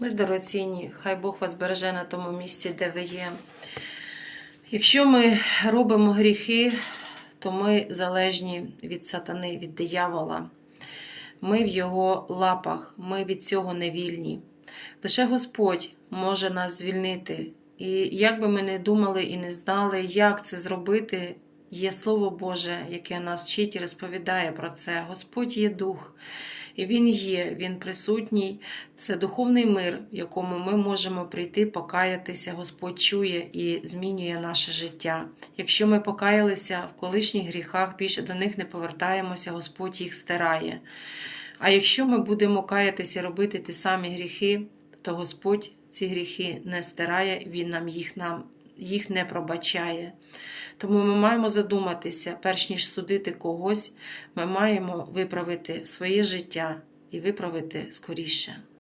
Ми ж дорогоцінні, хай Бог вас береже на тому місці, де ви є. Якщо ми робимо гріхи, то ми залежні від сатани, від диявола. Ми в його лапах, ми від цього не вільні. Лише Господь може нас звільнити. І як би ми не думали і не знали, як це зробити, є Слово Боже, яке нас вчить і розповідає про це. Господь є дух, і Він є, Він присутній. Це духовний мир, в якому ми можемо прийти, покаятися. Господь чує і змінює наше життя. Якщо ми покаялися в колишніх гріхах, більше до них не повертаємося, Господь їх стирає. А якщо ми будемо каятися робити ті самі гріхи, то Господь ці гріхи не стирає, Він нам їх, нам їх не пробачає. Тому ми маємо задуматися, перш ніж судити когось, ми маємо виправити своє життя і виправити скоріше.